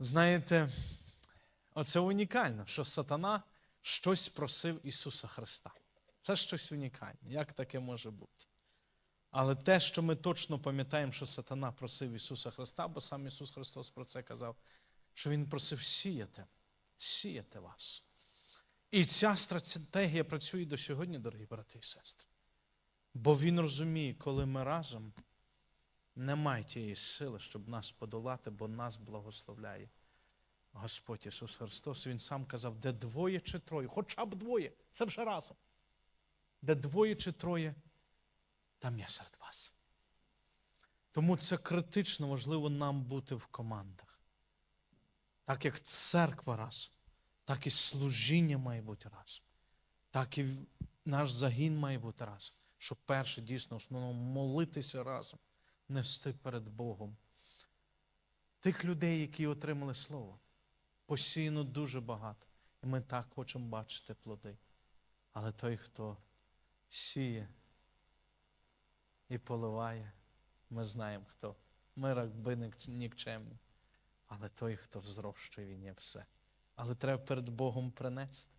Знаєте, оце унікально, що сатана щось просив Ісуса Христа. Це щось унікальне. Як таке може бути? Але те, що ми точно пам'ятаємо, що сатана просив Ісуса Христа, бо сам Ісус Христос про це казав, що Він просив сіяти, сіяти вас. І ця стратегія працює до сьогодні, дорогі брати і сестри. Бо Він розуміє, коли ми разом, немає тієї сили, щоб нас подолати, бо нас благословляє Господь Ісус Христос. Він сам казав, де двоє чи троє, хоча б двоє, це вже разом. Де двоє чи троє, там я серед вас. Тому це критично важливо нам бути в командах. Так як церква разом, так і служіння має бути разом, так і наш загін має бути разом. Щоб перше дійсно основно молитися разом, нести перед Богом. Тих людей, які отримали слово, посіяно дуже багато. І ми так хочемо бачити плоди. Але той, хто сіє і поливає, ми знаємо хто. Ми ракби нік- нікчемні. Але той, хто взрощує, він є все. Але треба перед Богом принести.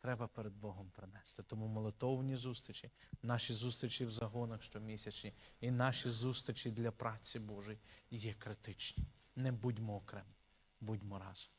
Треба перед Богом принести. Тому молитовні зустрічі, наші зустрічі в загонах щомісячні і наші зустрічі для праці Божої є критичні. Не будьмо окремо, будьмо разом.